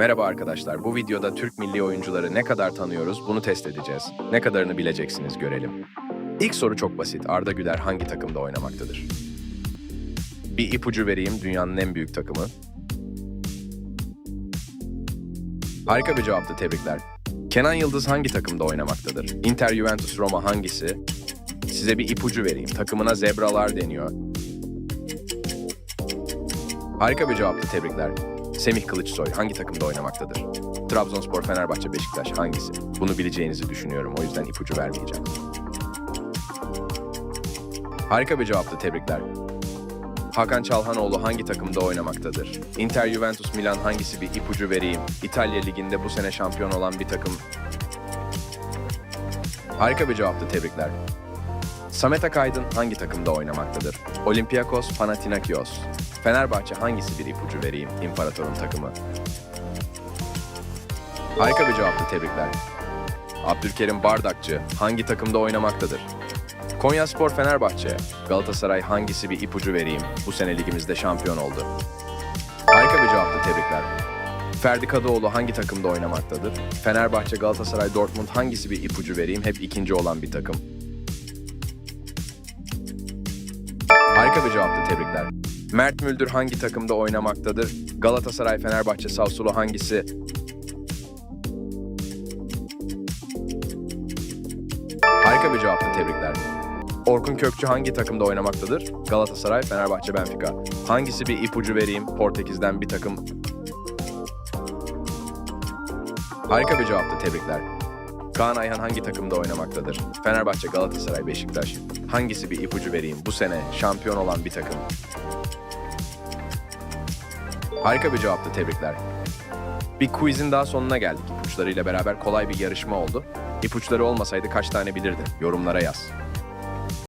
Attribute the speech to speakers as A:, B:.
A: Merhaba arkadaşlar, bu videoda Türk milli oyuncuları ne kadar tanıyoruz bunu test edeceğiz. Ne kadarını bileceksiniz görelim. İlk soru çok basit. Arda Güler hangi takımda oynamaktadır? Bir ipucu vereyim, dünyanın en büyük takımı. Harika bir cevaptı, tebrikler. Kenan Yıldız hangi takımda oynamaktadır? Inter, Juventus, Roma hangisi? Size bir ipucu vereyim. Takımına zebralar deniyor. Harika bir cevaptı, tebrikler. Semih Kılıçsoy hangi takımda oynamaktadır? Trabzonspor, Fenerbahçe, Beşiktaş hangisi? Bunu bileceğinizi düşünüyorum. O yüzden ipucu vermeyeceğim. Harika bir cevaptı. Tebrikler. Hakan Çalhanoğlu hangi takımda oynamaktadır? Inter, Juventus, Milan hangisi bir ipucu vereyim? İtalya Ligi'nde bu sene şampiyon olan bir takım. Harika bir cevaptı. Tebrikler. Samet Akaydın hangi takımda oynamaktadır? Olympiakos, Panathinaikos. Fenerbahçe hangisi bir ipucu vereyim? İmparator'un takımı. Harika bir cevaptı. Tebrikler. Abdülkerim Bardakçı hangi takımda oynamaktadır? Konyaspor Fenerbahçe. Galatasaray hangisi bir ipucu vereyim? Bu sene ligimizde şampiyon oldu. Harika bir cevaptı. Tebrikler. Ferdi Kadıoğlu hangi takımda oynamaktadır? Fenerbahçe, Galatasaray, Dortmund hangisi bir ipucu vereyim? Hep ikinci olan bir takım. Harika bir cevaptı. Tebrikler. Mert Müldür hangi takımda oynamaktadır? Galatasaray, Fenerbahçe, Sassuolo hangisi? Harika bir cevaptı. Tebrikler. Orkun Kökçü hangi takımda oynamaktadır? Galatasaray, Fenerbahçe, Benfica. Hangisi bir ipucu vereyim? Portekiz'den bir takım. Harika bir cevaptı. Tebrikler. Kaan Ayhan hangi takımda oynamaktadır? Fenerbahçe, Galatasaray, Beşiktaş. Hangisi bir ipucu vereyim? Bu sene şampiyon olan bir takım. Harika bir cevaptı. Tebrikler. Bir quizin daha sonuna geldik. İpuçlarıyla beraber kolay bir yarışma oldu. İpuçları olmasaydı kaç tane bilirdin? Yorumlara yaz.